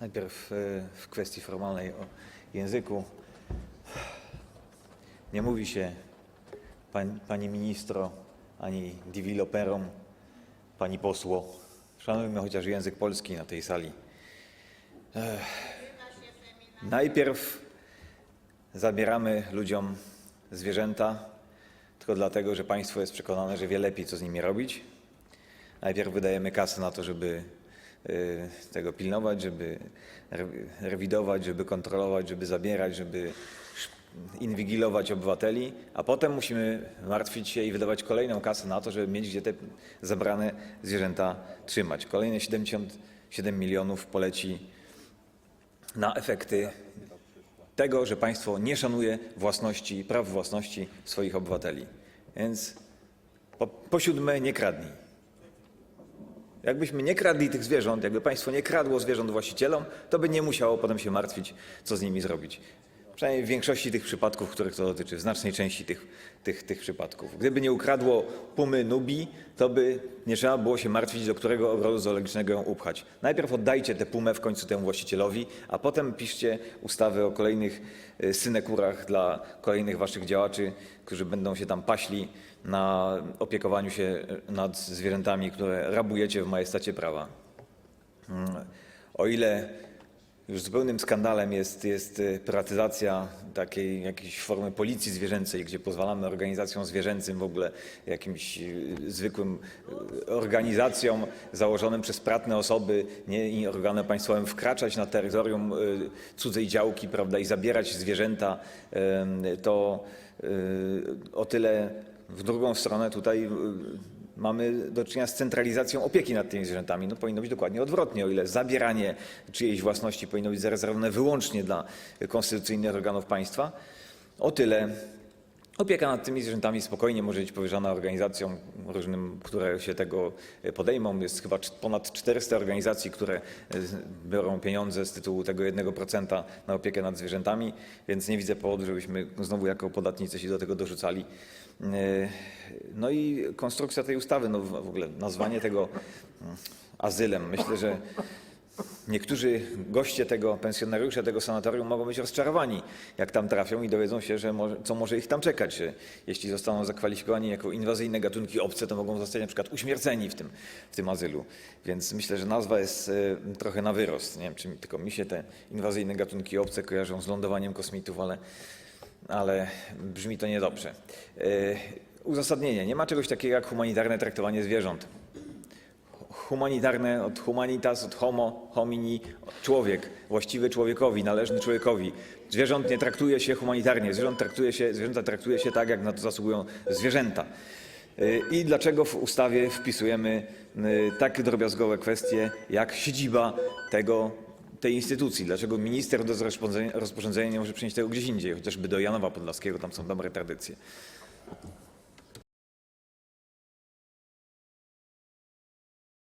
Najpierw e, w kwestii formalnej o języku. Nie mówi się pani ministro ani deweloperom, pani posło. Szanujmy chociaż język polski na tej sali. Ech. Najpierw zabieramy ludziom zwierzęta tylko dlatego, że państwo jest przekonane, że wie lepiej, co z nimi robić. Najpierw wydajemy kasę na to, żeby tego pilnować, żeby re- rewidować, żeby kontrolować, żeby zabierać, żeby inwigilować obywateli, a potem musimy martwić się i wydawać kolejną kasę na to, żeby mieć gdzie te zabrane zwierzęta trzymać. Kolejne 77 milionów poleci na efekty tego, że państwo nie szanuje własności, praw własności swoich obywateli. Więc po, po siódme, nie kradnij. Jakbyśmy nie kradli tych zwierząt, jakby państwo nie kradło zwierząt właścicielom, to by nie musiało potem się martwić, co z nimi zrobić. Przynajmniej w większości tych przypadków, których to dotyczy, w znacznej części tych, tych, tych przypadków. Gdyby nie ukradło pumy Nubi, to by nie trzeba było się martwić, do którego ogrodu zoologicznego ją upchać. Najpierw oddajcie tę pumę w końcu temu właścicielowi, a potem piszcie ustawy o kolejnych y, synekurach dla kolejnych waszych działaczy, którzy będą się tam paśli na opiekowaniu się y, nad zwierzętami, które rabujecie w majestacie prawa. Mm, O ile już zupełnym skandalem jest, jest y, prywatyzacja takiej jakiejś formy policji zwierzęcej, gdzie pozwalamy organizacjom zwierzęcym, w ogóle jakimś y, zwykłym y, organizacjom założonym przez pratne osoby, nie i organem państwowym, wkraczać na terytorium cudzej działki prawda, i zabierać zwierzęta, to o tyle w drugą stronę tutaj mamy do czynienia z centralizacją opieki nad tymi zwierzętami. No powinno być dokładnie odwrotnie, o ile zabieranie czyjejś własności powinno być zarezerwowane wyłącznie dla konstytucyjnych organów państwa, o tyle opieka nad tymi zwierzętami spokojnie może być powierzana organizacjom różnym, które się tego podejmą. Jest chyba ponad 400 organizacji, które e, biorą pieniądze z tytułu tego 1% na opiekę nad zwierzętami, więc nie widzę powodu, żebyśmy znowu jako podatnicy się do tego dorzucali. E, No i konstrukcja tej ustawy, no w w ogóle nazwanie tego mm, azylem. Myślę, że niektórzy goście tego, pensjonariusze tego sanatorium mogą być rozczarowani, jak tam trafią i dowiedzą się, że co może ich tam czekać. Że jeśli zostaną zakwalifikowani jako inwazyjne gatunki obce, to mogą zostać na przykład uśmierceni w tym, w tym azylu. Więc myślę, że nazwa jest e, trochę na wyrost. Nie wiem, czy tylko mi się te inwazyjne gatunki obce kojarzą z lądowaniem kosmitów, ale ale brzmi to niedobrze. Yy, Uzasadnienie. Nie ma czegoś takiego jak humanitarne traktowanie zwierząt. Humanitarne od humanitas, od homo, homini, człowiek, właściwy człowiekowi, należny człowiekowi. Zwierząt nie traktuje się humanitarnie, zwierząt traktuje się, zwierzęta traktuje się tak, jak na to zasługują zwierzęta. Yy, I dlaczego w ustawie wpisujemy yy, takie drobiazgowe kwestie, jak siedziba tego tej instytucji. Dlaczego minister do rozporządzenia, rozporządzenia nie może przynieść tego gdzieś indziej, chociażby do Janowa Podlaskiego, tam są dobre tradycje.